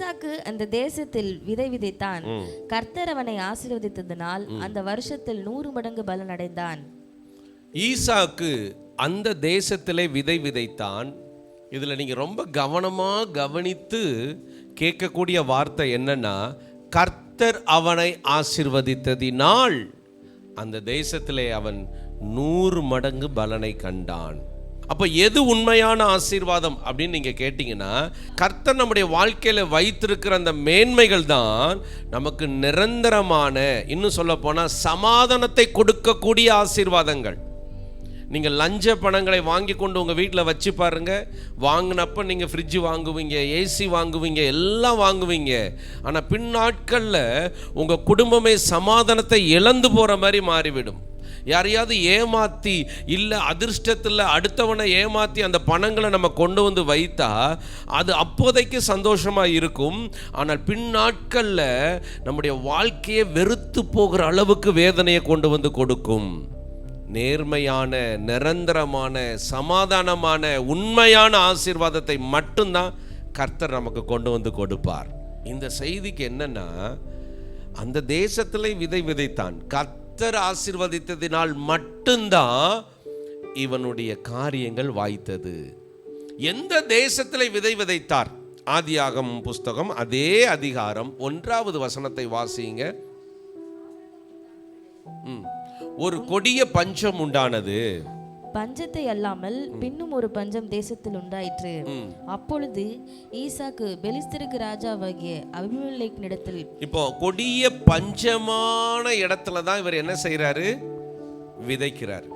ஈசாக்கு அந்த தேசத்தில் விதை விதைத்தான். கர்த்தர் அவனை ஆசீர்வதித்ததினால் அந்த வருஷத்தில் நூறு மடங்கு பலன் அடைந்தான் ஈசாக்கு அந்த தேசத்திலே விதை விதைத்தான். இதில் நீங்கள் ரொம்ப கவனமாக கவனித்து கேட்கக்கூடிய வார்த்தை என்னன்னா கர்த்தர் அவனை ஆசிர்வதித்ததினால் அந்த தேசத்திலே அவன் நூறு மடங்கு பலனை கண்டான். அப்போ எது உண்மையான ஆசீர்வாதம் அப்படின்னு நீங்கள் கேட்டிங்கன்னா கர்த்தர் நம்முடைய வாழ்க்கையில் வைத்திருக்கிற அந்த மேன்மைகள் தான் நமக்கு நிரந்தரமான இன்னும் சொல்ல போனால் சமாதானத்தை கொடுக்கக்கூடிய ஆசீர்வாதங்கள். நீங்கள் லஞ்ச பணங்களை வாங்கி கொண்டு உங்கள் வீட்டில் வச்சு பாருங்க. வாங்கினப்ப நீங்கள் ஃப்ரிட்ஜ் வாங்குவீங்க ஏசி வாங்குவீங்க எல்லாம் வாங்குவீங்க. ஆனால் பின்னாட்களில் உங்கள் குடும்பமே சமாதானத்தை இழந்து போகிற மாதிரி மாறிவிடும். யாரையாவது ஏமாற்றி இல்லை அதிர்ஷ்டத்தில் அடுத்தவனை ஏமாற்றி அந்த பணங்களை நம்ம கொண்டு வந்து வைத்தா அது அப்போதைக்கு சந்தோஷமாக இருக்கும். ஆனால் பின்னாட்களில் நம்முடைய வாழ்க்கையை வெறுத்து போகிற அளவுக்கு வேதனையை கொண்டு வந்து கொடுக்கும். நேர்மையான நிரந்தரமான சமாதானமான உண்மையான ஆசீர்வாதத்தை மட்டும்தான் கர்த்தர் நமக்கு கொண்டு வந்து கொடுப்பார். இந்த செய்திக்கு என்னன்னா அந்த தேசத்திலே விதை விதைத்தான். கர்த்தர் ஆசிர்வதித்ததினால் மட்டும்தான் இவனுடைய காரியங்கள் வாய்த்தது. எந்த தேசத்தில் விதை விதைத்தார்? ஆதியாகம் புஸ்தகம் அதே அதிகாரம் ஒன்றாவது வசனத்தை வாசிங்க. ஒரு கொடிய பஞ்சம் உண்டானது. பஞ்சத்தை அல்லாமல் பின்னும் ஒரு பஞ்சம் தேசத்தில் உண்டாயிற்று. அப்பொழுது ஈசாக்கு பெலிஸ்தருக்கு ராஜாவாகிய அபிமெலேக்கினிடத்தில் இப்போ கொடிய பஞ்சமான இடத்துல தான் இவர் என்ன செய்றாரு? விதைக்கிறார்.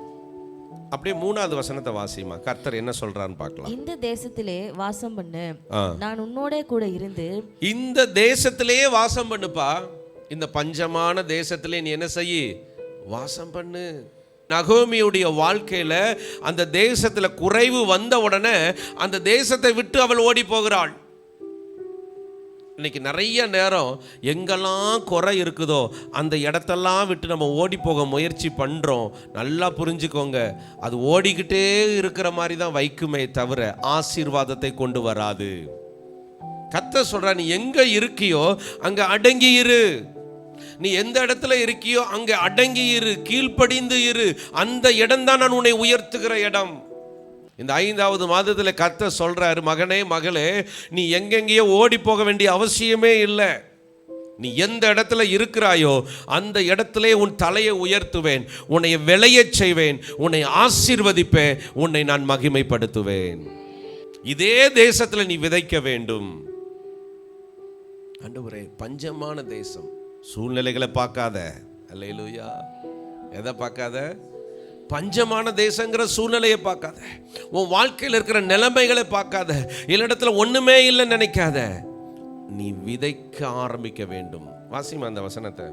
அப்படியே மூணாவது வசனத்தை வாசிமா கர்த்தர் என்ன சொல்றான்னு பார்க்கலாம். இந்த தேசத்திலே வாசம் பண்ணு. நான் உன்னோடே கூட இருந்து இந்த தேசத்திலேயே வாசம் பண்ணுப்பா. இந்த பஞ்சமான தேசத்திலே நீ என்ன செய்யி? வாசம் பண்ணு. நகோமியுடைய வாழ்க்கையில் அந்த தேசத்தில் குறைவு வந்த உடனே அந்த தேசத்தை விட்டு அவள் ஓடி போகிறாள் இன்னைக்கு நிறைய நேரம் எங்கெல்லாம் குறை இருக்குதோ அந்த இடத்தெல்லாம் விட்டு நம்ம ஓடி போக முயற்சி பண்ணுறோம் நல்லா புரிஞ்சுக்கோங்க. அது ஓடிக்கிட்டே இருக்கிற மாதிரி தான் வைக்குமே தவிர ஆசீர்வாதத்தை கொண்டு வராது. கத்த சொல்கிறா நீ எங்கே இருக்கியோ அங்கே அடங்கி இரு நீ எந்த இடத்துல இருக்கியோ அங்கே அடங்கி இரு கீழ்ப்படிந்து இரு. அந்த இடம்தான் நான் உன்னை உயர்த்துகிற இடம். இந்த ஐந்தாவது மாதத்தில் கத்த சொல்றாரு மகனே மகளே நீ எங்கெங்கேயோ ஓடி போக வேண்டிய அவசியமே இல்லை. நீ எந்த இடத்துல இருக்கிறாயோ அந்த இடத்திலே உன் தலையை உயர்த்துவேன். உன்னை விளையச் செய்வேன். உன்னை ஆசீர்வதிப்பேன். உன்னை நான் மகிமைப்படுத்துவேன். இதே தேசத்தில் நீ விதைக்க வேண்டும். ஆண்டவரே பஞ்சமான தேசம். சூழ்நிலைகளை பார்க்காத. அல்லேலூயா. எதை பார்க்காத? பஞ்சமான தேசங்கிற சூழ்நிலையை பார்க்காத. உன் வாழ்க்கையில் இருக்கிற நிலைமைகளை பார்க்காத. இல்ல ஒண்ணுமே இல்லைன்னு நினைக்காத. நீ விதைக்க ஆரம்பிக்க வேண்டும். வாசிமா அந்த வசனத்தை.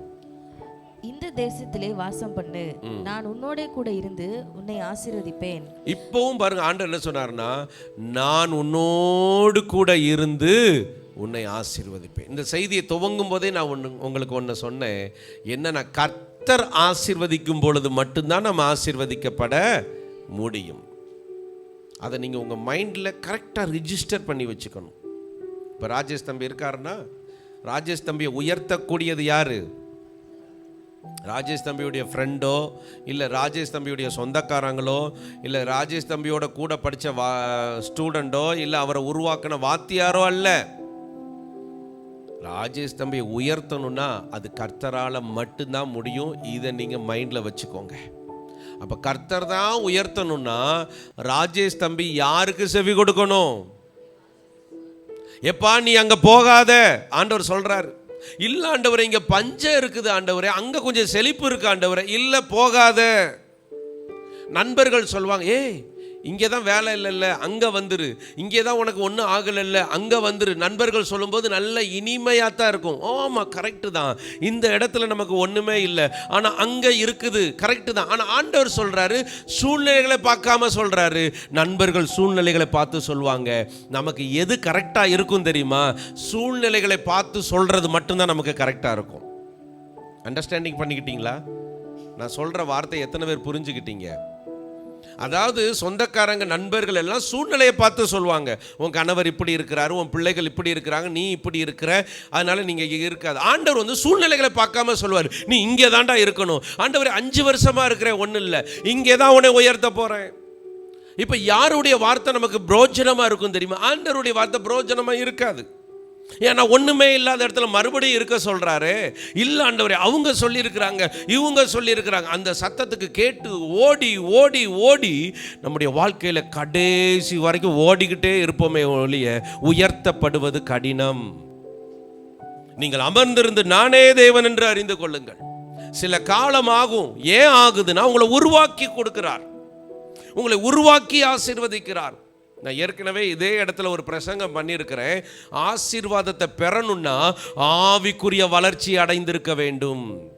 இந்த தேசத்திலே வாசம் பண்ணு. நான் உன்னோடே கூட இருந்து உன்னை ஆசீர்வதிப்பேன். இப்பவும் பாருங்க ஆண்டவர் என்ன சொன்னார்னா நான் உன்னோடு கூட இருந்து உன்னை ஆசீர்வதிப்பேன். இந்த செய்தியை துவங்கும் போதே நான் ஒன்று உங்களுக்கு ஒன்று சொன்னேன். என்னென்னா கர்த்தர் ஆசீர்வதிக்கும் பொழுது மட்டும்தான் நம்ம ஆசீர்வதிக்கப்பட முடியும். அதை நீங்கள் உங்கள் மைண்டில் கரெக்டாக ரிஜிஸ்டர் பண்ணி வச்சுக்கணும். இப்போ ராஜேஷ் தம்பி இருக்காருன்னா ராஜேஷ் தம்பியை உயர்த்தக்கூடியது யார்? ராஜேஷ் தம்பியுடைய ஃப்ரெண்டோ இல்லை ராஜேஷ் தம்பியுடைய சொந்தக்காரங்களோ இல்லை ராஜேஷ் தம்பியோட கூட படித்த வா ஸ்டூடெண்டோ இல்லை அவரை உருவாக்கின வாத்தியாரோ அல்ல. ராஜேஷ் தம்பியை உயர்த்தணும்னா அது கர்த்தரால் மட்டும்தான் முடியும். இதை நீங்கள் மைண்டில் வச்சுக்கோங்க. அப்போ கர்த்தர் தான் உயர்த்தணும்னா ராஜேஷ் தம்பி யாருக்கு செவி கொடுக்கணும்? எப்பா நீ அங்கே போகாத. ஆண்டவர் சொல்கிறார் இல்லை ஆண்டவரே இங்கே பஞ்சம் இருக்குது ஆண்டவரே. அங்கே கொஞ்சம் செழிப்பு இருக்கு ஆண்டவரே. இல்லை போகாத. நண்பர்கள் சொல்லுவாங்க ஏய் இங்கே தான் வேலை இல்லைல்ல அங்கே வந்துரு. இங்கே தான் உனக்கு ஒன்றும் ஆகலைல்ல அங்கே வந்துரு. நண்பர்கள் சொல்லும்போது நல்ல இனிமையாக தான் இருக்கும். ஆமாம் கரெக்டு தான். இந்த இடத்துல நமக்கு ஒன்றுமே இல்லை. ஆனால் அங்கே இருக்குது. கரெக்டு தான். ஆனால் ஆண்டவர் சொல்கிறாரு சூழ்நிலைகளை பார்க்காம சொல்கிறாரு நண்பர்கள் சூழ்நிலைகளை பார்த்து சொல்லுவாங்க. நமக்கு எது கரெக்டாக இருக்கும் தெரியுமா? சூழ்நிலைகளை பார்த்து சொல்கிறது மட்டும்தான் நமக்கு கரெக்டாக இருக்கும். அண்டர்ஸ்டாண்டிங் பண்ணிக்கிட்டீங்களா? நான் சொல்கிற வார்த்தை எத்தனை பேர் புரிஞ்சுக்கிட்டீங்க? அதாவது சொந்தக்காரங்க நண்பர்கள் எல்லாம் சூழ்நிலையை பார்த்து சொல்லுவாங்க. உன் கணவர் இப்படி இருக்கிறாரு உன் பிள்ளைகள் இப்படி இருக்கிறாங்க நீ இப்படி இருக்கிற அதனால நீங்கள் இருக்காது. ஆண்டவர் வந்து சூழ்நிலைகளை பார்க்காம சொல்லுவார். நீ இங்கே தாண்டா இருக்கணும். ஆண்டவர் அஞ்சு வருஷமாக இருக்கிற ஒன்றும் இல்லை. இங்கே தான் உன்னை உயர்த்த போகிறேன் இப்போ யாருடைய வார்த்தை நமக்கு பிரோஜனமா இருக்கும் தெரியுமா? ஆண்டவருடைய வார்த்தை பிரோஜனமா இருக்காது. ஏன்னா ஒன்றுமே இல்லாத இடத்துல மறுபடியும் இருக்க சொல்கிறாரு இல்லை ஆண்டவரே அவங்க சொல்லியிருக்கிறாங்க இவங்க சொல்லியிருக்கிறாங்க. அந்த சத்தத்துக்கு கேட்டு ஓடி ஓடி ஓடி நம்முடைய வாழ்க்கையில் கடைசி வரைக்கும் ஓடிக்கிட்டே இருப்போமே ஒழிய உயர்த்தப்படுவது கடினம். நீங்கள் அமர்ந்திருந்து நானே தேவன் என்று அறிந்து கொள்ளுங்கள். சில காலம் ஆகும் ஏன் ஆகுதுன்னா உங்களை உருவாக்கி கொடுக்கிறார். உங்களை உருவாக்கி ஆசீர்வதிக்கிறார். நான் ஏற்கனவே இதே இடத்துல ஒரு பிரசங்கம் பண்ணியிருக்கிறேன். ஆசீர்வாதத்தை பெறணும்னா ஆவிக்குரிய வளர்ச்சி அடைந்திருக்க வேண்டும்.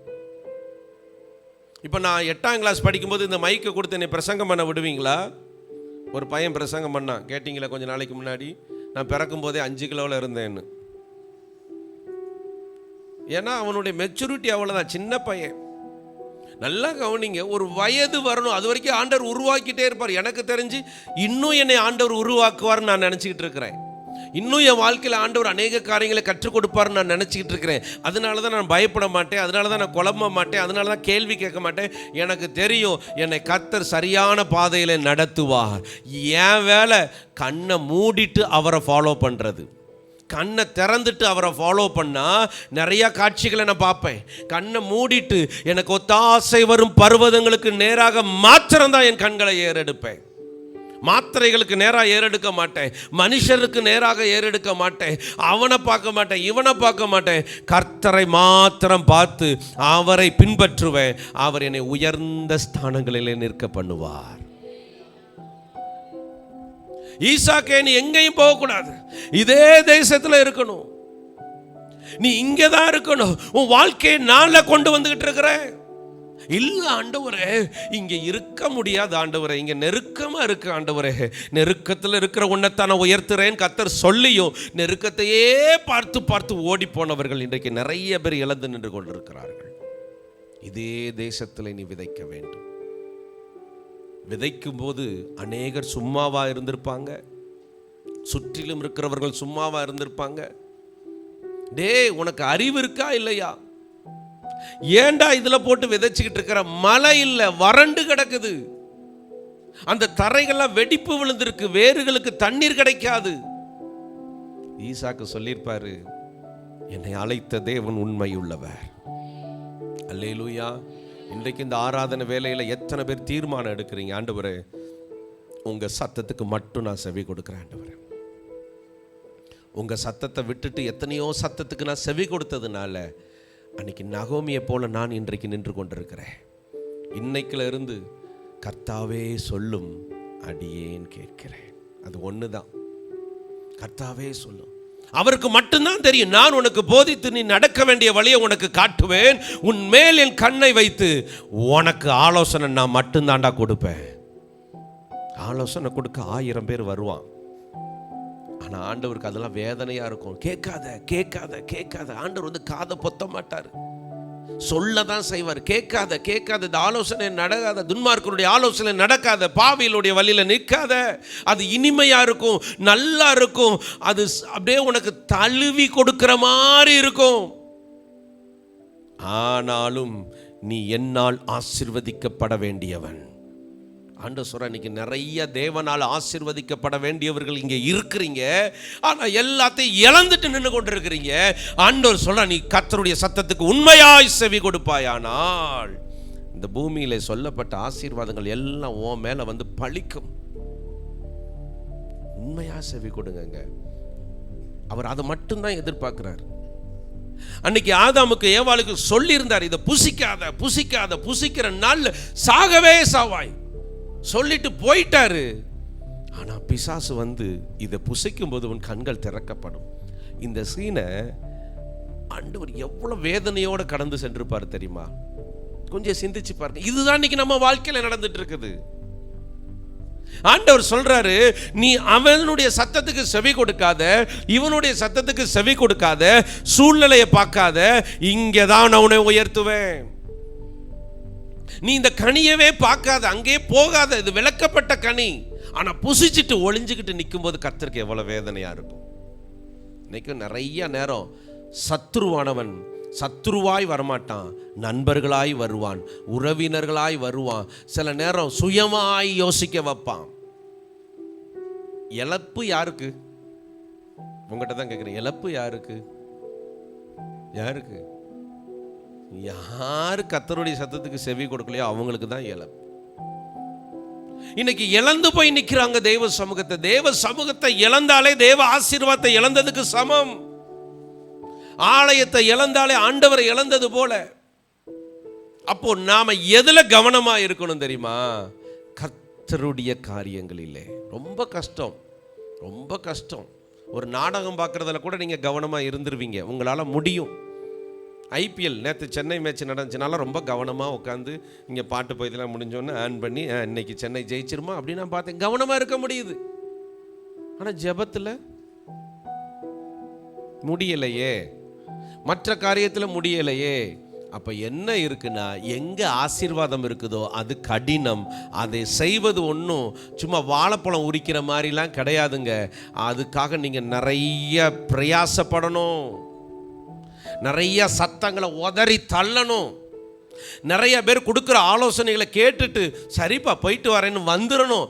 இப்போ நான் எட்டாம் கிளாஸ் படிக்கும்போது இந்த மைக்கை கொடுத்து என்னை பிரசங்கம் பண்ண விடுவீங்களா? ஒரு பையன் பிரசங்கம் பண்ணான். கேட்டிங்களா கொஞ்சம் நாளைக்கு முன்னாடி? நான் பிறக்கும் போதே அஞ்சு கிலோவில் இருந்தேன்னு. ஏன்னா அவனுடைய மெச்சூரிட்டி அவ்வளோதான் சின்ன பையன். நல்லா கவனிங்க ஒரு வயது வரணும். அது வரைக்கும் ஆண்டவர் உருவாக்கிட்டே இருப்பார். எனக்கு தெரிஞ்சு இன்னும் என்னை ஆண்டவர் உருவாக்குவார்னு நான் நினச்சிக்கிட்டு இருக்கிறேன். இன்னும் என் வாழ்க்கையில் ஆண்டவர் அநேக காரியங்களை கற்றுக் கொடுப்பார்னு நான் நினச்சிக்கிட்டு இருக்கிறேன். அதனால தான் நான் பயப்பட மாட்டேன். அதனால தான் நான் குழம்ப மாட்டேன். அதனால தான் கேள்வி கேட்க மாட்டேன். எனக்கு தெரியும் என்னை கத்தர் சரியான பாதையில் நடத்துவார். என் வேலை கண்ணை மூடிட்டு அவரை ஃபாலோ பண்ணுறது கண்ணை திறந்துட்டு அவரை ஃபாலோ பண்ணால் நிறையா காட்சிகளை நான் பார்ப்பேன். கண்ணை மூடிட்டு எனக்கு ஒத்தாசை வரும் பர்வதங்களுக்கு நேராக மாத்திரம்தான் என் கண்களை ஏறெடுப்பேன். மாத்திரைகளுக்கு நேராக ஏறெடுக்க மாட்டேன். மனுஷருக்கு நேராக ஏறெடுக்க மாட்டேன். அவனை பார்க்க மாட்டேன் இவனை பார்க்க மாட்டேன். கர்த்தரை மாத்திரம் பார்த்து அவரை பின்பற்றுவேன். அவர் என்னை உயர்ந்த ஸ்தானங்களிலே நிற்க பண்ணுவார். ஈசாக்கே நீ எங்கேயும் போகக்கூடாது. இதே தேசத்தில் இருக்கணும். நீ இங்கே தான் இருக்கணும். உன் வாழ்க்கையை நாளில் கொண்டு வந்துகிட்டு இருக்கிற. இல்லை ஆண்டவரே இங்கே இருக்க முடியாது ஆண்டவரே. இங்கே நெருக்கமாக இருக்கு ஆண்டவரே. நெருக்கத்தில் இருக்கிற உன்னைத்தான உயர்த்துறேன்னு உயர்த்துறேன் கத்தர் சொல்லியும் நெருக்கத்தையே பார்த்து பார்த்து ஓடி போனவர்கள் இன்றைக்கு நிறைய பேர் இழந்து நின்று கொண்டிருக்கிறார்கள். இதே தேசத்தில் நீ விதைக்க வேண்டும். விதைக்கும் போது அநேகர் சும்மாவாக இருந்திருப்பாங்க. சுற்றிலும் இருக்கிறவர்கள் சும்மாவாக இருந்திருப்பாங்க. டேய் உனக்கு அறிவு இருக்கா இல்லையா? ஏன்டா இதில் போட்டு விதைச்சிக்கிட்டு இருக்கிற மழை இல்லை வறண்டு கிடக்குது. அந்த தரைகள்லாம் வெடிப்பு விழுந்திருக்கு வேர்களுக்கு தண்ணீர் கிடைக்காது. ஈசாக்கு சொல்லியிருப்பாரு என்னை அழைத்த தேவன் உண்மையுள்ளவர். அல்லேலூயா. இன்றைக்கு இந்த ஆராதனை வேலையில் எத்தனை பேர் தீர்மானம் எடுக்கிறீங்க ஆண்டவரே? உங்க சத்தத்துக்கு மட்டும் நான் செவி கொடுக்குறேன் ஆண்டவரே. உங்க சத்தத்தை விட்டுட்டு எத்தனையோ சத்தத்துக்கு நான் செவி கொடுத்ததுனால அன்னைக்கு நகோமியை போல நான் இன்றைக்கு நின்று கொண்டிருக்கிறேன். இன்னைக்குல இருந்து கர்த்தாவே சொல்லும் அடியேன் கேட்கிறேன். அது ஒன்று தான் கர்த்தாவே சொல்லும். அவருக்கு மட்டும்தான் தெரியும். நான் உனக்கு போதித்து நீ நடக்க வேண்டிய வழியை உனக்கு காட்டுவேன். உன் மேல் என் கண்ணை வைத்து உனக்கு ஆலோசனை நான் மட்டும்தாண்டா கொடுப்பேன். ஆலோசனை கொடுக்க ஆயிரம் பேர் வருவான். ஆனா ஆண்டவருக்கு அதெல்லாம் வேதனையா இருக்கும். கேட்காத கேட்காத கேட்காத. ஆண்டவர் வந்து காதை பொத்த மாட்டார். சொல்ல தான் செய்வார். கேட்காத கேட்காத இந்த ஆலோசனை நடக்காத துன்மார்க்கனுடைய ஆலோசனை நடக்காத பாவியலுடைய வழியில நிற்காத அது இனிமையா இருக்கும் நல்லா இருக்கும் அது அப்படியே உனக்கு தழுவி கொடுக்கிற மாதிரி இருக்கும். ஆனாலும் நீ என்னால் ஆசிர்வதிக்கப்பட வேண்டியவன். ஆண்ட சொல்ற இன்னைக்கு நிறைய தேவனால் ஆசிர்வதிக்கப்பட வேண்டியவர்கள் இங்கே இருக்கிறீங்க. ஆனால் எல்லாத்தையும் இழந்துட்டு நின்று கொண்டிருக்கிறீங்க. ஆண்டவர் சொல்ற நீ கத்தருடைய சத்தத்துக்கு உண்மையாய் செவி கொடுப்பாயானால் இந்த பூமியில் சொல்லப்பட்ட ஆசீர்வாதங்கள் எல்லாம் உன் மேலே வந்து பழிக்கும். உண்மையாக செவி கொடுங்க அவர் அதை மட்டும்தான் எதிர்பார்க்கிறார். அன்னைக்கு ஆதாமுக்கு ஏவாளுக்கு சொல்லியிருந்தார் இதை புசிக்காத புசிக்காத புசிக்கிற நாள் சாகவே சாவாய். சொல்லிட்டு போயிட்டாரு. ஆனால் பிசாசு வந்து இதை புசைக்கும் போது உன் கண்கள் திறக்கப்படும். இந்த சீனை ஆண்டவர் எவ்வளோ வேதனையோடு கடந்து சென்றிருப்பார் தெரியுமா? கொஞ்சம் சிந்திச்சு பாருங்க. இதுதான் இன்னைக்கு நம்ம வாழ்க்கையில் நடந்துட்டு இருக்குது ஆண்டவர் சொல்றாரு நீ அவனுடைய சத்தத்துக்கு செவி கொடுக்காத இவனுடைய சத்தத்துக்கு செவி கொடுக்காத சூழ்நிலையை பார்க்காத இங்கே தான் நான் உன்னை உயர்த்துவேன். நீ இந்த கனியவே பார்க்காத அங்கே போகாத இது விளக்கப்பட்ட கனி. ஆனால் புசிச்சிட்டு ஒளிஞ்சுக்கிட்டு நிக்கும்போது கர்த்தருக்கு எவ்வளோ வேதனையாக இருக்கும். இன்றைக்கும் நிறைய நேரம் சத்ருவானவன் சத்ருவாய் வரமாட்டான் நண்பர்களாய் வருவான் உறவினர்களாய் வருவான் சில நேரம் சுயமாய் யோசிக்க வைப்பான். இழப்பு யாருக்கு? உங்ககிட்ட தான் கேட்குறேன் இழப்பு யாருக்கு? யாருக்கு? யார் கத்தருடைய சத்தத்துக்கு செவி கொடுக்கலையோ அவங்களுக்கு தான் இழப்பு இன்னைக்கு இழந்து போய் நிற்கிறாங்க தேவ சமூகத்தை. தேவ சமூகத்தை இழந்தாலே தேவ ஆசீர்வாதத்தை இழந்ததுக்கு சமம். ஆலயத்தை இழந்தாலே ஆண்டவரை இழந்தது போல. அப்போ நாம எதுல கவனமா இருக்கணும் தெரியுமா? கத்தருடைய காரியங்களிலே. ரொம்ப கஷ்டம். ரொம்ப கஷ்டம். ஒரு நாடகம் பார்க்குறதுல கூட நீங்க கவனமா இருந்துருவீங்க. உங்களால முடியும். ஐபிஎல் நேற்று சென்னை மேட்ச் நடந்துச்சுனால ரொம்ப கவனமாக உட்காந்து இங்கே பாட்டு போயதெல்லாம் முடிஞ்சோன்னே ஆன் பண்ணி இன்னைக்கு சென்னை ஜெயிச்சிருமா அப்படின்னு நான் பார்த்தேன். கவனமாக இருக்க முடியுது. ஆனால் ஜெபத்தில் முடியலையே. மற்ற காரியத்தில் முடியலையே. அப்போ என்ன இருக்குன்னா எங்கே ஆசீர்வாதம் இருக்குதோ அது கடினம். அதை செய்வது ஒன்றும் சும்மா வாழைப்பழம் உரிக்கிற மாதிரிலாம் கிடையாதுங்க. அதுக்காக நீங்கள் நிறைய பிரயாசப்படணும். நிறைய சத்தங்களை உதறி தள்ளணும். நிறைய பேர் கொடுக்குற ஆலோசனைகளை கேட்டுட்டு சரிப்பா போயிட்டு வரேன்னு வந்துடணும்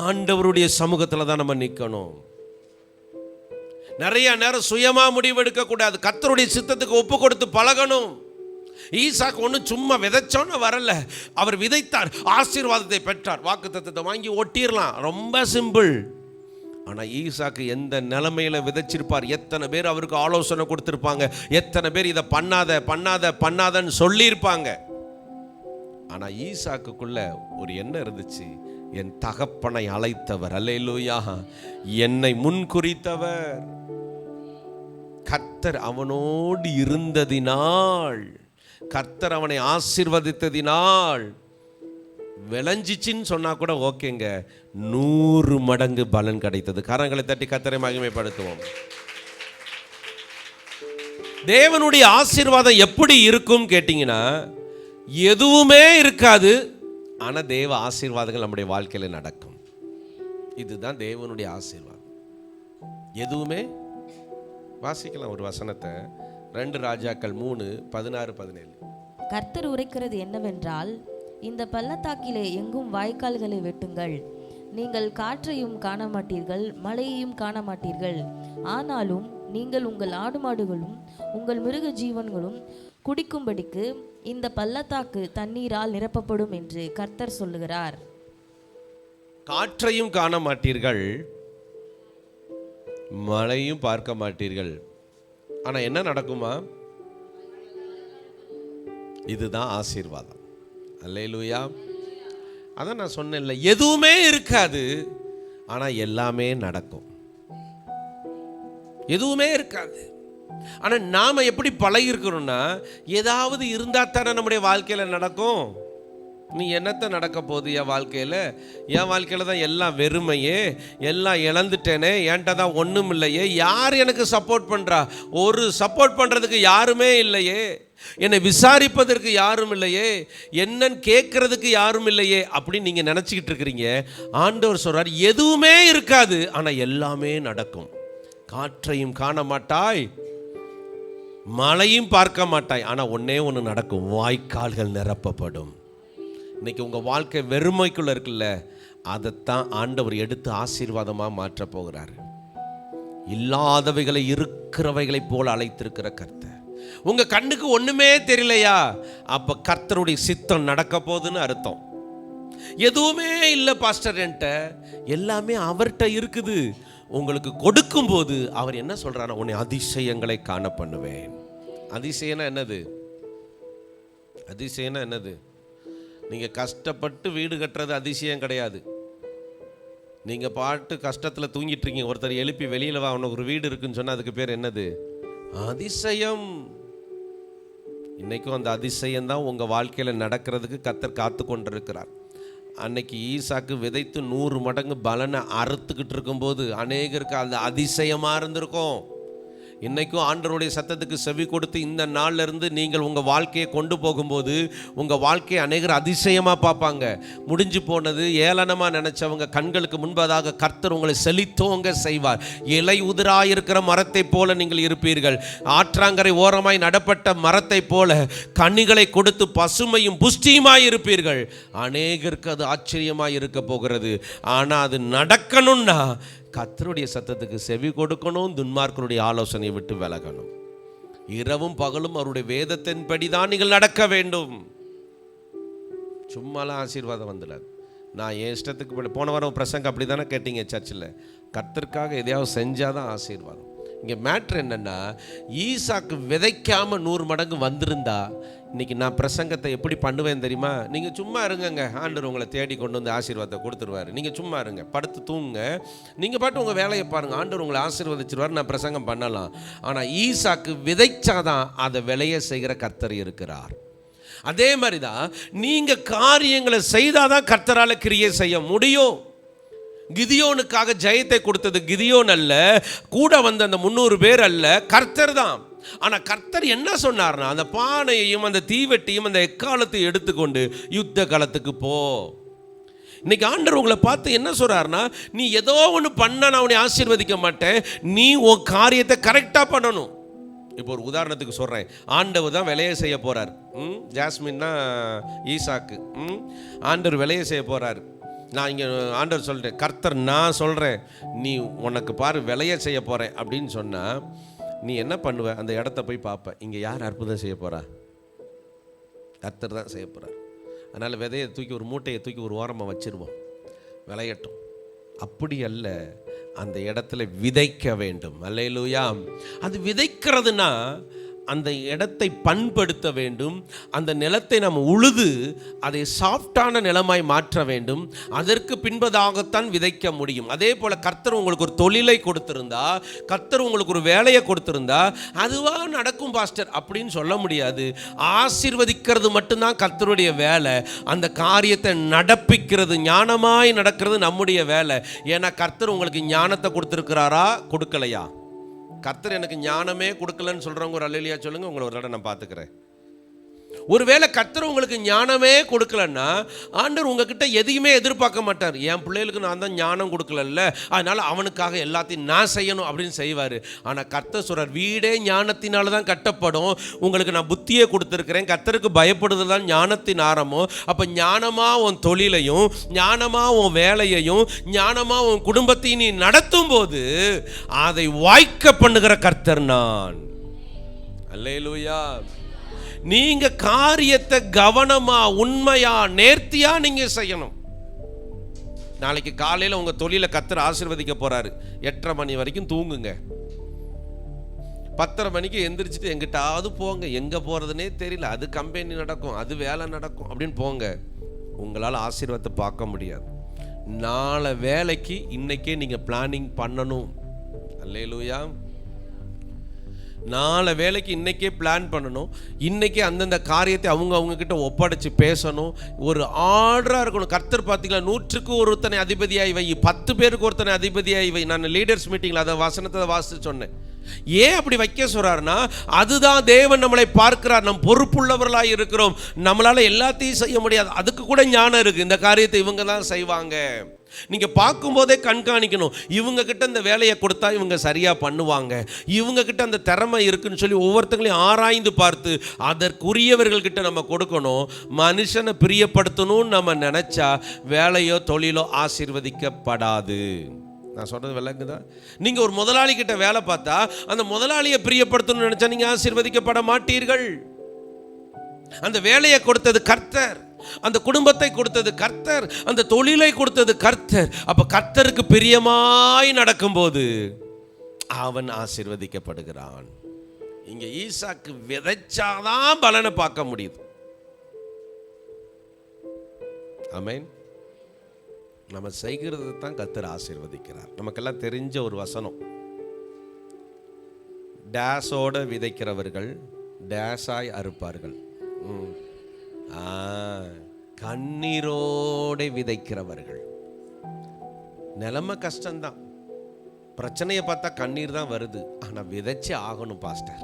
ஆண்டவருடைய சமூகத்தில் தான் நம்ம நிற்கணும் நிறைய நேரம் சுயமாக முடிவெடுக்க கூடாது. கத்தருடைய சித்தத்துக்கு ஒப்பு கொடுத்து பழகணும். ஈசாக்கு ஒன்றும் சும்மா விதைச்சோன்னு வரல. அவர் விதைத்தார் ஆசீர்வாதத்தை பெற்றார். வாக்கு தத்துவத்தை வாங்கி ஒட்டிடலாம் ரொம்ப சிம்பிள். ஆனால் ஈசாக்கு எந்த நிலைமையில் விதைச்சிருப்பார்? எத்தனை பேர் அவருக்கு ஆலோசனை கொடுத்துருப்பாங்க? எத்தனை பேர் இதை பண்ணாத பண்ணாத பண்ணாதன்னு சொல்லியிருப்பாங்க. ஆனால் ஈசாக்குக்குள்ள ஒரு எண்ணம் இருந்துச்சு. என் தகப்பனை அழைத்தவர் அல்லேலூயா. என்னை முன்குறித்தவர். கர்த்தர் அவனோடு இருந்ததினால் கர்த்தர் அவனை ஆசீர்வதித்ததினால் விளைஞ்சிச்சின்னு சொன்னா கூட ஓகேங்க. நூறு மடங்கு பலன் கிடைத்தது. கரங்களை தட்டி கத்தரை மகிமைப்படுத்துவோம். தேவனுடைய ஆசீர்வாதம் எப்படி இருக்கும் கேட்டிங்கன்னா எதுவுமே இருக்காது ஆனால் தேவ ஆசீர்வாதங்கள் நம்முடைய வாழ்க்கையில் நடக்கும். இதுதான் தேவனுடைய ஆசீர்வாதம். எதுவுமே? வாசிக்கலாம் ஒரு வசனத்தை. ரெண்டு ராஜாக்கள் மூணு பதினாறு பதினேழு. கர்த்தர் உரைக்கிறது என்னவென்றால் இந்த பள்ளத்தாக்கிலே எங்கும் வாய்க்கால்களை வெட்டுங்கள். நீங்கள் காற்றையும் காண மாட்டீர்கள் மழையையும் காண மாட்டீர்கள் ஆனாலும் நீங்கள் உங்கள் ஆடு மாடுகளும் உங்கள் மிருக ஜீவன்களும் குடிக்கும்படிக்கு இந்த பள்ளத்தாக்கு தண்ணீரால் நிரப்பப்படும் என்று கர்த்தர் சொல்லுகிறார். காற்றையும் காண மாட்டீர்கள் மழையும் பார்க்க மாட்டீர்கள் ஆனா என்ன நடக்குமா? இதுதான் ஆசீர்வாதம். அல்லையிலூயா அதான் நான் சொன்னேன்ல எதுவுமே இருக்காது ஆனால் எல்லாமே நடக்கும். எதுவுமே இருக்காது. ஆனால் நாம் எப்படி பழகிருக்கிறோம்னா ஏதாவது இருந்தால் தானே நம்முடைய வாழ்க்கையில் நடக்கும். நீ என்னத்த நடக்க போகுது என் வாழ்க்கையில்? என் வாழ்க்கையில் தான் எல்லாம் வெறுமையே எல்லாம் இழந்துட்டேனே என்கிட்ட தான் ஒன்றும் இல்லையே. யார் எனக்கு சப்போர்ட் பண்ணுறா ஒரு சப்போர்ட் பண்ணுறதுக்கு யாருமே இல்லையே. என்னை விசாரிப்பதற்கு யாரும் இல்லையே என்னன்னு கேட்கறதுக்கு யாரும் இல்லையே அப்படின்னு நீங்கள் நினச்சிக்கிட்டு இருக்கிறீங்க. ஆண்டவர் சொல்கிறார் எதுவுமே இருக்காது ஆனால் எல்லாமே நடக்கும். காற்றையும் காண மாட்டாய் மழையும் பார்க்க மாட்டாய் ஆனால் ஒன்றே ஒன்று நடக்கும் வாய்க்கால்கள் நிரப்பப்படும். இன்னைக்கு உங்கள் வாழ்க்கை வெறுமைக்குள்ள இருக்குல்ல அதைத்தான் ஆண்டவர் எடுத்து ஆசீர்வாதமாக மாற்றப் போகிறார். இல்லாதவைகளை இருக்கிறவைகளைப் போல் அழைத்திருக்கிற கர்த்தர். உங்க கண்ணுக்கு ஒண்ணுமே தெரியலையா? அப்ப கர்த்தருடைய சித்தம் நடக்க போகுதுன்னு அர்த்தம். எதுவுமே இல்லை பாஸ்டர் என்கிட்ட. எல்லாமே அவர்கிட்ட இருக்குது. உங்களுக்கு கொடுக்கும்போது அவர் என்ன சொல்றாரு? உன்னை அதிசயங்களை காண பண்ணுவேன். அதிசயம்னா என்னது? அதிசயம்னா என்னது? நீங்க கஷ்டப்பட்டு வீடு கட்டுறது அதிசயம் கிடையாது. நீங்க பாட்டு கஷ்டத்துல தூங்கிட்டு இருக்கீங்க. ஒருத்தர் எழுப்பி வெளியில வா உனக்கு ஒரு வீடு இருக்குன்னு சொன்னா அதுக்கு பேர் என்னது? அதிசயம். இன்றைக்கும் அந்த அதிசயம் தான் உங்கள் வாழ்க்கையில் நடக்கிறதுக்கு கத்தர் காத்து கொண்டிருக்கிறார். அன்னைக்கு ஈசாக்கு விதைத்து நூறு மடங்கு பலனை அறுத்துக்கிட்டு இருக்கும்போது அநேகருக்கு அது அதிசயமாக இருந்திருக்கும். இன்றைக்கும் ஆண்டருடைய சத்தத்துக்கு செவி கொடுத்து இந்த நாள்ல இருந்து நீங்கள் உங்கள் வாழ்க்கையை கொண்டு போகும்போது உங்கள் வாழ்க்கையை அநேகர் அதிசயமாக பார்ப்பாங்க. முடிஞ்சு போனது ஏளனமாக நினச்சவங்க கண்களுக்கு முன்பதாக கர்த்தர் உங்களை செழித்தோங்க செய்வார். இலை உதிராயிருக்கிற மரத்தை போல நீங்கள் இருப்பீர்கள். ஆற்றாங்கரை ஓரமாய் நடப்பட்ட மரத்தை போல கனிகளை கொடுத்து பசுமையும் புஷ்டியுமாய் இருப்பீர்கள். அநேகருக்கு அது ஆச்சரியமாக இருக்க போகிறது. ஆனால் அது நடக்கணும்னா கத்தருடைய சத்தத்துக்கு செவி கொடுக்கணும் துன்மார்க்கருடைய ஆலோசனையை விட்டு விலகணும். இரவும் பகலும் அவருடைய வேதத்தின்படி தான் நீங்கள் நடக்க வேண்டும். சும்மாலாம் ஆசீர்வாதம் வந்துடாது நான் என் இஷ்டத்துக்கு போன வாரம் பிரசங்க அப்படி தானே கேட்டீங்க சர்ச்சில். கத்திற்காக எதையாவது செஞ்சாதான் ஆசீர்வாதம். இங்கே மேட்ரு என்னன்னா ஈசாக்கு விதைக்காமல் நூறு மடங்கு வந்திருந்தா இன்றைக்கி நான் பிரசங்கத்தை எப்படி பண்ணுவேன் தெரியுமா? நீங்கள் சும்மா இருங்கங்க. ஆண்டர் உங்களை தேடி கொண்டு வந்து ஆசீர்வாதத்தை கொடுத்துருவாரு. நீங்கள் சும்மா இருங்க. படுத்து தூங்குங்க. நீங்கள் பாட்டு உங்கள் வேலையை பாருங்கள் ஆண்டர் உங்களை ஆசீர்வதிச்சிருவார் நான் பிரசங்கம் பண்ணலாம். ஆனால் ஈசாக்கு விதைச்சாதான் அதை விளைய செய்கிற கர்த்தர் இருக்கிறார். அதே மாதிரி தான் நீங்கள் காரியங்களை செய்தாதான் கர்த்தரால் கிரியை செய்ய முடியும். கிதியோனுக்காக ஜெயத்தை கொடுத்தது கிதியோன் அல்ல கூட வந்த அந்த முந்நூறு பேர் அல்ல கர்த்தர் தான். ஆனால் கர்த்தர் என்ன சொன்னார்னா அந்த பானையையும் அந்த தீவெட்டியும் அந்த எக்காலத்தையும் எடுத்துக்கொண்டு யுத்த காலத்துக்கு போ. இன்னைக்கு ஆண்டவர் உங்களை பார்த்து என்ன சொல்கிறாருன்னா நீ ஏதோ ஒன்று பண்ண நான் உன்னை ஆசீர்வதிக்க மாட்டேன். நீ உன் காரியத்தை கரெக்டாக பண்ணணும். இப்போ ஒரு உதாரணத்துக்கு சொல்கிறேன் ஆண்டவர் தான் விலையை செய்ய போகிறார் ம் ஜாஸ்மின்னா ஈசாக்கு. ம் ஆண்டவர் விலையை செய்ய போகிறார் நான் இங்கே ஆண்டவர் சொல்கிறேன் கர்த்தர் நான் சொல்கிறேன் நீ உனக்கு பாரு விலைய செய்ய போகிறேன் அப்படின்னு சொன்னால் நீ என்ன பண்ணுவ? அந்த இடத்த போய் பார்ப்ப இங்கே யார் அற்புதம் செய்ய போகிறா கர்த்தர் தான் செய்ய போகிறார் அதனால் விதையை தூக்கி ஒரு மூட்டையை தூக்கி ஒரு ஓரமாக வச்சிருவோம். விளையட்டும். அப்படி அல்ல அந்த இடத்துல விதைக்க வேண்டும். அல்லையிலூயா அது விதைக்கிறதுனா அந்த இடத்தை பண்படுத்த வேண்டும். அந்த நிலத்தை நாம் உழுது அதை சாஃப்டான நிலமாய் மாற்ற வேண்டும். அதற்கு பின்பதாகத்தான் விதைக்க முடியும். அதே போல் கர்த்தர் உங்களுக்கு ஒரு தொழிலை கொடுத்திருந்தா கர்த்தர் உங்களுக்கு ஒரு வேலையை கொடுத்திருந்தா அதுவாக நடக்கும் பாஸ்டர்? அப்படின்னு சொல்ல முடியாது. ஆசிர்வதிக்கிறது மட்டும்தான் கர்த்தருடைய வேலை. அந்த காரியத்தை நடப்பிக்கிறது ஞானமாய் நடக்கிறது நம்முடைய வேலை. ஏன்னா கர்த்தர் உங்களுக்கு ஞானத்தை கொடுத்துருக்கிறாரா? கொடுக்கலையா? கர்த்தர் எனக்கு ஞானமே கொடுக்கலன்னு சொல்றவங்க ஒரு அல்லையா சொல்லுங்க உங்களை ஒரு தடவை நான் பார்த்துக்கிறேன். ஒருவேளை கர்த்தர் உங்களுக்கு ஞானமே கொடுக்கலன்னா ஆண்டவர் உங்ககிட்ட எதையுமே எதிர்பார்க்க மாட்டார். என் பிள்ளைகளுக்கு நான் தான் ஞானம் கொடுக்கலல்ல. அதனால அவனுக்காக எல்லாத்தையும் நான் செய்யணும் அப்படின்னு செய்வார். ஆனால் கர்த்தர் சொல்கிறார் வீடே ஞானத்தினால தான் கட்டப்படும். உங்களுக்கு நான் புத்தியை கொடுத்துருக்கிறேன். கர்த்தருக்கு பயப்படுதல் தான் ஞானத்தின் ஆரம்பம். அப்போ ஞானமாக உன் தொழிலையும் ஞானமாக உன் வேலையையும் ஞானமாக உன் குடும்பத்தையும் நீ நடத்தும் போது அதை வாய்க்க பண்ணுகிற கர்த்தர் நான். அல்லேலூயா. நீங்க காரியத்தை கவனமா உண்மையா நேர்த்தியா நீங்க செய்யணும். நாளைக்கு காலையில் உங்க தொழிலை கத்துற ஆசிர்வதிக்க போறாரு. எட்டரை மணி வரைக்கும் தூங்குங்க. பத்தரை மணிக்கு எந்திரிச்சிட்டு எங்கிட்டாவது போங்க. எங்க போகிறதுனே தெரியல. அது கம்பெனி நடக்கும் அது வேலை நடக்கும் அப்படின்னு போங்க. உங்களால் ஆசீர்வாதத்தை பார்க்க முடியாது. நாளை வேலைக்கு இன்னைக்கே நீங்க பிளானிங் பண்ணணும். அல்லேலூயா. நாலு வேலைக்கு இன்றைக்கே பிளான் பண்ணணும். இன்றைக்கே அந்தந்த காரியத்தை அவங்க அவங்கக்கிட்ட ஒப்படைச்சு பேசணும். ஒரு ஆர்டராக இருக்கணும். கர்த்தர் பார்த்தீங்களா நூற்றுக்கு ஒருத்தனை அதிபதியாக இவை பத்து பேருக்கு ஒருத்தனை அதிபதியாக இவை நான் லீடர்ஸ் மீட்டிங்கில் அதை வசனத்தை வாசித்து சொன்னேன். ஏன் அப்படி வைக்க சொல்றாருன்னா அதுதான் தேவன் நம்மளை பார்க்கிறார். நம் பொறுப்புள்ளவர்களாக இருக்கிறோம். நம்மளால எல்லாத்தையும் செய்ய முடியாது. அதுக்கு கூட ஞானம் இருக்கு. இந்த காரியத்தை இவங்க தான் செய்வாங்க. நீங்கள் பார்க்கும்போதே கண்காணிக்கணும். இவங்க கிட்ட இந்த வேலையை கொடுத்தா இவங்க சரியாக பண்ணுவாங்க. இவங்க கிட்ட அந்த திறமை இருக்குன்னு சொல்லி ஒவ்வொருத்தங்களையும் ஆராய்ந்து பார்த்து அதற்குரியவர்கள்கிட்ட நம்ம கொடுக்கணும். மனுஷனை பிரியப்படுத்தணும்னு நம்ம நினச்சா வேலையோ தொழிலோ ஆசீர்வதிக்கப்படாது. நான் சொல்றது விளங்குதா? நீங்கள் ஒரு முதலாளி கிட்ட வேலை பார்த்தா அந்த முதலாளியை பிரியப்படுத்தணும்னு நினச்சா நீங்க ஆசீர்வதிக்கப்பட மாட்டீர்கள். அந்த வேலையை கொடுத்தது கர்த்தர். அந்த குடும்பத்தை கொடுத்தது கர்த்தர் அந்த தொழிலை கொடுத்தது கர்த்தர். அப்ப கர்த்தருக்கு பிரியமாய் நடக்கும்போது அவன் ஆசிர்வதிக்கப்படுகிறான். இங்க ஈசாக்கு விதைச்சாதான் பலனை பார்க்க முடியுது. நம்ம செய்கிறது தான் கர்த்தர் ஆசிர்வதிக்கிறார். நமக்கெல்லாம் தெரிஞ்ச ஒரு வசனம். டேஸோட விதைக்கிறவர்கள் டேஸாய் அறுப்பார்கள். ம். ஆ, கண்ணீரோட விதைக்கிறவர்கள். நிலைமை கஷ்டம்தான். பிரச்சனையை பார்த்தா கண்ணீர் தான் வருது. ஆனால் விதைச்சி ஆகணும் பாஸ்டர்.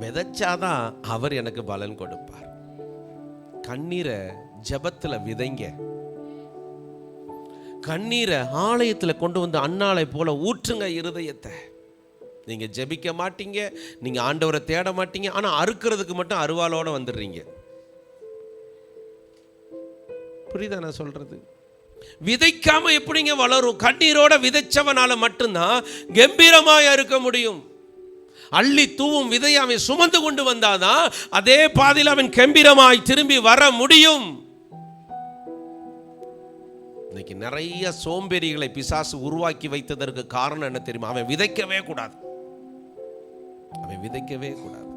விதைச்சாதான் அவர் எனக்கு பலன் கொடுப்பார். கண்ணீரை ஜபத்தில் விதைங்க. கண்ணீரை ஆலயத்தில் கொண்டு வந்து அன்னாளை போல ஊற்றுங்க இருதயத்தை. நீங்கள் ஜெபிக்க மாட்டீங்க நீங்கள் ஆண்டவரை தேட மாட்டீங்க ஆனால் அறுக்கிறதுக்கு மட்டும் அருவாலோடு வந்துடுறீங்க. புரியுதா நான் சொல்கிறது விதைக்காமல் எப்படிங்க வளரும்? கண்ணீரோட விதைச்சவனால மட்டும்தான் கம்பீரமாய் இருக்க முடியும். அள்ளி தூவும் விதையை அவன் சுமந்து கொண்டு வந்தாதான் அதே பாதையில் அவன் கம்பீரமாய் திரும்பி வர முடியும். இன்னைக்கு நிறைய சோம்பேறிகளை பிசாசு உருவாக்கி வைத்ததற்கு காரணம் என்ன தெரியுமா? அவன் விதைக்கவே கூடாது. அவன் விதைக்கவே கூடாது.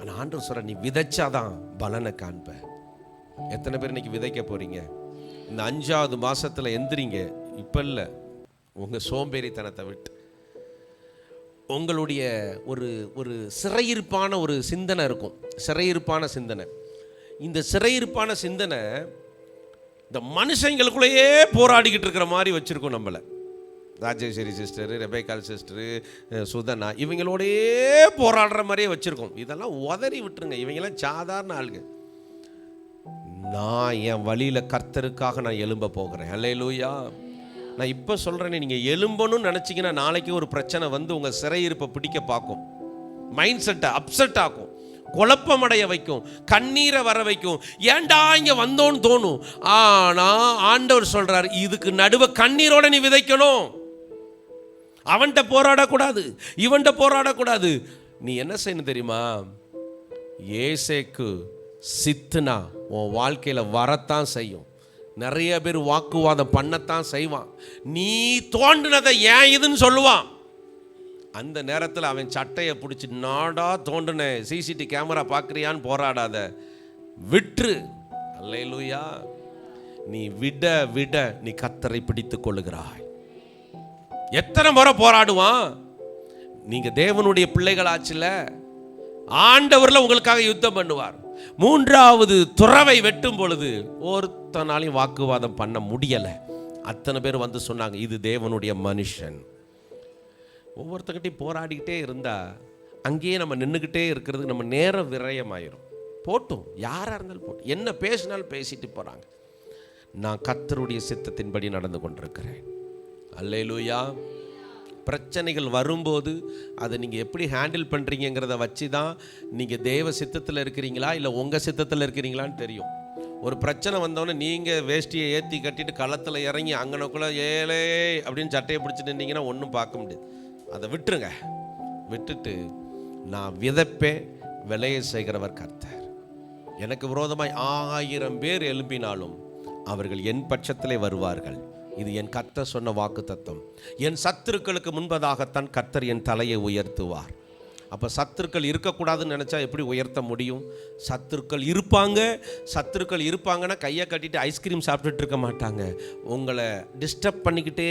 ஆனால் ஆண்டு சொல்ற நீ விதைச்சாதான் பலனை காண்பேன் எத்தனை பேர் இன்னைக்கு விதைக்க போறீங்க? இந்த அஞ்சாவது மாசத்துல எந்திரிங்க. இப்ப இல்லை. உங்க சோம்பேறித்தனத்தை விட்டு. உங்களுடைய ஒரு ஒரு சிறையிருப்பான ஒரு சிந்தனை இருக்கும். சிறையிருப்பான சிந்தனை. இந்த சிறையிருப்பான சிந்தனை இந்த மனுஷங்களுக்குள்ளேயே போராடிக்கிட்டு இருக்கிற மாதிரி வச்சுருக்கோம் நம்மளை. ராஜேஸ்வரி சிஸ்டரு ரெபேக்கால் சிஸ்டரு சுதனா இவங்களோடையே போராடுற மாதிரியே வச்சுருக்கோம். இதெல்லாம் உதறி விட்டுருங்க. இவங்கெல்லாம் சாதாரண ஆளுங்க. நான் என் வழியில் கர்த்தருக்காக நான் எலும்ப போகிறேன். அல்லேலூயா நான் இப்போ சொல்கிறேனே நீங்கள் எலும்பணும்னு நினச்சிங்கன்னா நாளைக்கு ஒரு பிரச்சனை வந்து உங்கள் சிறையிருப்பை பிடிக்க பார்க்கும். மைண்ட் செட்டை அப்செட் ஆகும் குழப்பமடைய வைக்கும். கண்ணீரை வர வைக்கும். ஏன்டா இங்கே வந்தோன்னு தோணும். ஆனால் ஆண்டவர் சொல்கிறார் இதுக்கு நடுவை கண்ணீரோட நீ விதைக்கணும். அவன்கிட்ட போராடக்கூடாது. இவன்கிட்ட போராடக்கூடாது. நீ என்ன செய்யணும் தெரியுமா? ஏசேக்கு சித்துனா உன் வாழ்க்கையில் வரத்தான் செய்யும். நிறைய பேர் வாக்குவாதம் பண்ணத்தான் செய்வான். நீ தோண்டினதை ஏன் இதுன்னு சொல்லுவான். அந்த நேரத்தில் அவன் சட்டையை பிடிச்சி நாடா தோண்டின சிசிடி கேமரா பார்க்குறியான்னு போராடாத. விட்டுரு. அல்லேலூயா. நீ விட விட நீ கத்தரை பிடித்துக் கொள்ளுகிறாய். எத்தனை முறை போராடுவான்? நீங்கள் தேவனுடைய பிள்ளைகளாச்சுல ஆண்டவரில் உங்களுக்காக யுத்தம் பண்ணுவார். மூன்றாவது துறவை வெட்டும் பொழுது ஒருத்தனாலையும் வாக்குவாதம் பண்ண முடியல. அத்தனை பேர் வந்து சொன்னாங்க இது தேவனுடைய மனுஷன். ஒவ்வொருத்தக்கிட்டையும் போராடிக்கிட்டே இருந்தா அங்கேயே நம்ம நின்றுக்கிட்டே இருக்கிறதுக்கு நம்ம நேரம் விரயமாயிரும். போட்டும் யாராக இருந்தாலும் போட்டும். என்ன பேசினாலும் பேசிட்டு போகிறாங்க நான் கத்தருடைய சித்தத்தின்படி நடந்து கொண்டிருக்கிறேன். அல்லையிலூயா பிரச்சனைகள் வரும்போது அதை நீங்கள் எப்படி ஹேண்டில் பண்ணுறீங்கிறத வச்சு தான் நீங்கள் தேவ சித்தத்தில் இருக்கிறீங்களா? இல்லை உங்கள் சித்தத்தில் இருக்கிறீங்களான்னு தெரியும். ஒரு பிரச்சனை வந்தோடனே நீங்கள் வேஷ்டியை ஏற்றி கட்டிட்டு களத்தில் இறங்கி அங்கனக்குள்ளே ஏழே அப்படின்னு சட்டையை பிடிச்சிட்டு நின்றீங்கன்னா ஒன்றும் பார்க்க முடியாது. அதை விட்டுருங்க. விட்டுட்டு நான் விதைப்பேன் விளைய செய்கிறவர் கர்த்தர். எனக்கு விரோதமாய் ஆயிரம் பேர் எழும்பினாலும் அவர்கள் என் பட்சத்திலே வருவார்கள். இது என் கர்த்தர் சொன்ன வாக்கு தத்துவம் என் சத்துருக்களுக்கு முன்பதாகத்தான் கர்த்தர் என் தலையை உயர்த்துவார். அப்போ சத்துருக்கள் இருக்கக்கூடாதுன்னு நினச்சா எப்படி உயர்த்த முடியும்? சத்துருக்கள் இருப்பாங்க. சத்துருக்கள் இருப்பாங்கன்னா கையை கட்டிட்டு ஐஸ்கிரீம் சாப்பிட்டுட்டு இருக்க மாட்டாங்க. உங்களை டிஸ்டர்ப் பண்ணிக்கிட்டே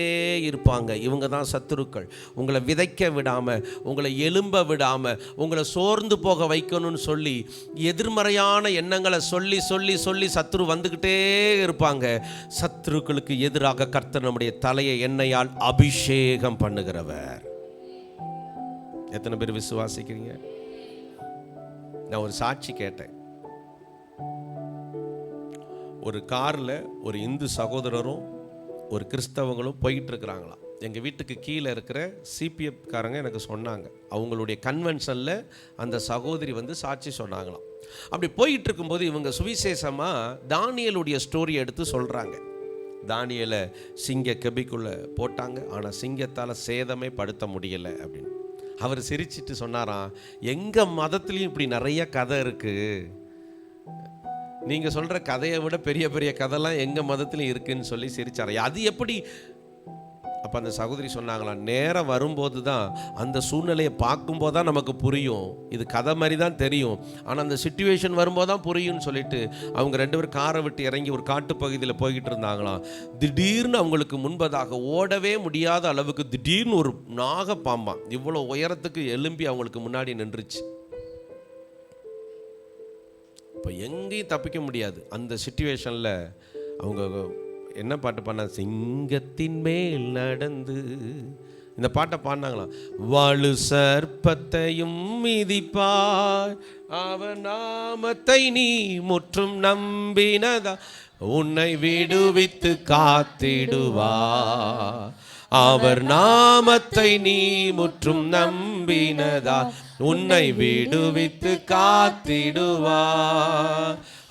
இருப்பாங்க. இவங்க தான் சத்துருக்கள். உங்களை விதைக்க விடாமல் உங்களை எலும்ப விடாமல் உங்களை சோர்ந்து போக வைக்கணும்னு சொல்லி எதிர்மறையான எண்ணங்களை சொல்லி சொல்லி சொல்லி சத்துரு வந்துக்கிட்டே இருப்பாங்க. சத்துருக்களுக்கு எதிராக கர்த்தர் நம்முடைய தலையை எண்ணெயால் அபிஷேகம் பண்ணுகிறவர். எத்தனை பேர் விசுவாசிக்கிறீங்க? நான் ஒரு சாட்சி கேட்டேன். ஒரு காரில் ஒரு இந்து சகோதரரும் ஒரு கிறிஸ்தவங்களும் போயிட்டு இருக்கிறாங்களாம் எங்கள் வீட்டுக்கு கீழே இருக்கிற சிபிஎஃப் காரங்க எனக்கு சொன்னாங்க. அவங்களுடைய கன்வென்ஷனில் அந்த சகோதரி வந்து சாட்சி சொன்னாங்களாம். அப்படி போயிட்டு இருக்கும்போது இவங்க சுவிசேஷமாக தானியலுடைய ஸ்டோரியை எடுத்து சொல்கிறாங்க தானியலை சிங்க கெபிக்குள்ளே போட்டாங்க. ஆனால் சிங்கத்தால் சேதமே படுத்த முடியலை அப்படின்னு. அவர் சிரிச்சிட்டு சொன்னாராம் எங்கள் மதத்துலேயும் இப்படி நிறைய கதை இருக்குது நீங்கள் சொல்கிற கதையை விட பெரிய பெரிய கதைலாம் எங்கள் மதத்துலையும் இருக்குதுன்னு சொல்லி சிரிச்சார் அது எப்படி அப்போ அந்த சகோதரி சொன்னாங்களாம் நேரம் வரும்போது தான் அந்த சூழ்நிலையை பார்க்கும்போது தான் நமக்கு புரியும். இது கதை மாதிரி தான் தெரியும். ஆனால் அந்த சுச்சுவேஷன் வரும்போது தான் புரியும்னு சொல்லிட்டு அவங்க ரெண்டு பேரும் காரை விட்டு இறங்கி ஒரு காட்டுப்பகுதியில் போய்கிட்டு இருந்தாங்களாம் திடீர்னு அவங்களுக்கு முன்பதாக ஓடவே முடியாத அளவுக்கு திடீர்னு ஒரு நாக பாம்பாம் இவ்வளோ உயரத்துக்கு எலும்பி அவங்களுக்கு முன்னாடி நின்றுச்சு. இப்போ எங்கேயும் தப்பிக்க முடியாது. அந்த சுச்சுவேஷனில் அவங்க என்ன பாட்டு பாடினா சிங்கத்தின் மேல் நடந்து இந்த பாட்டை பாடினாங்களாம். வலு சர்ப்பத்தையும் மிதிப்பார் அவன் நாமத்தை நீ முற்றும் நம்பினதா உன்னை விடுவித்து காத்திடுவா அவர் நாமத்தை நீ முற்றும் நம்பினதா உன்னை விடுவித்து காத்திடுவா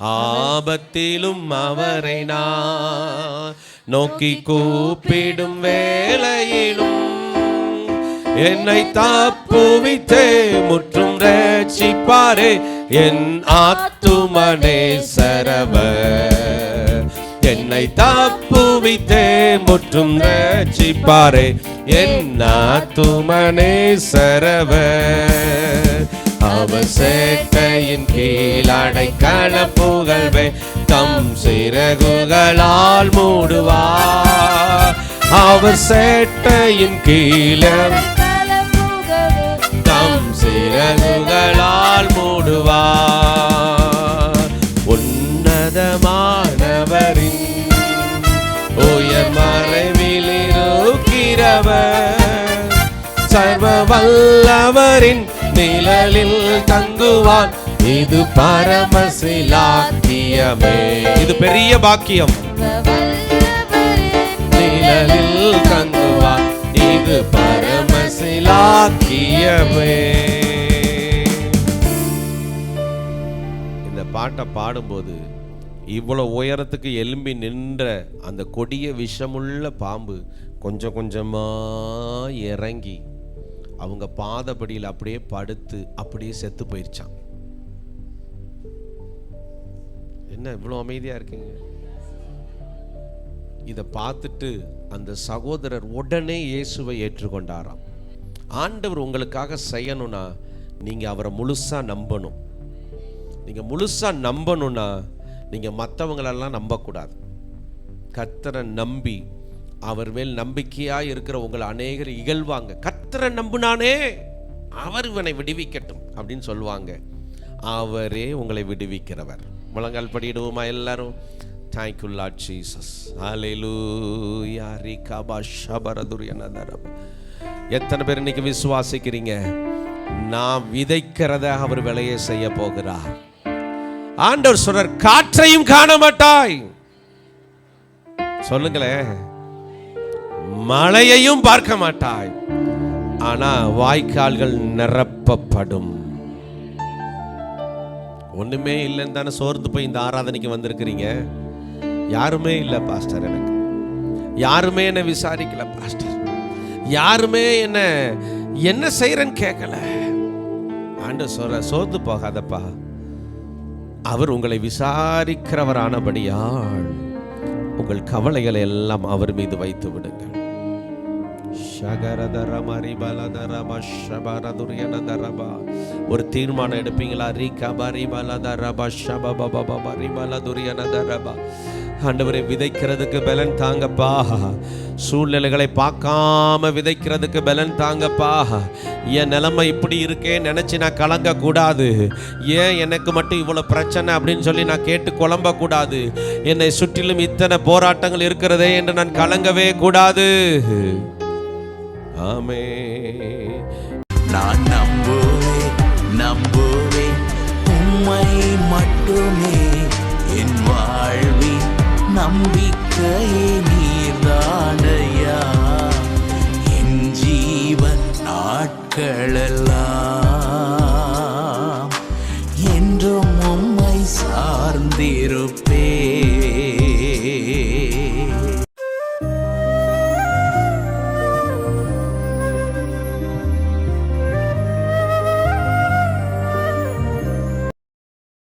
ஆபத்திலும் அவரை நான் நோக்கி கூப்பிடும் வேலையிலும் என்னை தப்புவித்தே முற்றும் ரட்சிப்பாரே. என் ஆத்துமனே சரவ என்னை தப்புவித்தே முற்றும் ரட்சிப்பாரே. என் ஆத்துமனே சரவ அவர் சேட்டையின் கீழ் அடைக்கல புகழ்வே தம் சிறகுகளால் மூடுவார். அவர் சேட்டையின் கீழே தம் சிறகுகளால் மூடுவார். உன்னதமானவரின் உயர் மறைவில் இருக்கிறவர் சர்வ வல்லவரின் நிழலில் தங்குவான். இது பரமசிலாக்கியமே. இது பெரிய பாக்கியம். நிழலில் தங்குவான். இது பரமசிலாக்கியமே. இந்த பாட்டை பாடும்போது இவ்வளவு உயரத்துக்கு எலும்பி நின்ற அந்த கொடிய விஷமுள்ள பாம்பு கொஞ்சம் கொஞ்சமா இறங்கி அவங்க பாதபடியில் அப்படியே படுத்து அப்படியே செத்து போயிருச்சான் என்ன இவ்வளோ அமைதியாக இருக்கீங்க? இதை பார்த்துட்டு அந்த சகோதரர் உடனே இயேசுவை ஏற்றுக்கொண்டாராம். ஆண்டவர் உங்களுக்காக செய்யணும்னா நீங்க அவரை முழுசா நம்பணும். நீங்க முழுசா நம்பணும்னா நீங்க மற்றவங்களெல்லாம் நம்பக்கூடாது. கத்தரை நம்பி அவர் மேல் நம்பிக்கையா இருக்கிற உங்களை அநேகர் இகழ்வாங்க. கர்த்தரை நம்புனானே அவர் இவனை விடுவிக்கட்டும் அப்படின்னு சொல்லுவாங்க. அவரே உங்களை விடுவிக்கிறவர். முழங்கால் படியிடுவோமா எல்லாரும்? Thank you lord Jesus hallelujah ரிகபா எத்தனை பேர் இன்னைக்கு விசுவாசிக்கிறீங்க? நான் விதைக்கிறத அவர் வேலையை செய்ய போகிறார். ஆண்டவர் சொல்றார் காற்றையும் காண மாட்டாய் சொல்லுங்களேன். மழையையும் பார்க்க மாட்டாய். ஆனா வாய்க்கால்கள் நிரப்பப்படும். ஒண்ணுமே இல்லைன்னு தானே சோர்ந்து போய் இந்த ஆராதனைக்கு வந்திருக்கிறீங்க? யாருமே இல்லை பாஸ்டர் எனக்கு. யாருமே என்ன விசாரிக்கல பாஸ்டர். யாருமே என்ன என்ன செய்யறேன்னு கேட்கல. ஆண்டு சொல்ற சோர்ந்து போகாதப்பா. அவர் உங்களை விசாரிக்கிறவரானபடியால் உங்கள் கவலைகளை எல்லாம் அவர் மீது வைத்து விடுங்கள். ஒரு தீர்மானம் எடுப்பீங்களா? ரீகபரிபலதரப ரபா ஆண்டவரை விதைக்கிறதுக்கு பலன் தாங்கப்பா. சூழ்நிலைகளை பார்க்காம விதைக்கிறதுக்கு பலன் தாங்கப்பா. என் நிலைமை இப்படி இருக்கேன்னு நினச்சி நான் கலங்கக்கூடாது. ஏன் எனக்கு மட்டும் இவ்வளோ பிரச்சனை அப்படின்னு சொல்லி நான் கேட்டு குழம்பக்கூடாது? என்னை சுற்றிலும் இத்தனை போராட்டங்கள் இருக்கிறதே என்று நான் கலங்கவே கூடாது. ஆமே நான் நம்புவேன் நம்புவேன் உம்மை மட்டுமே. என் வாழ்வின் நம்பிக்கையே நீர்தானையா? என் ஜீவன் நாட்களெல்லாம் என்றும் உம்மை சார்ந்திருப்ப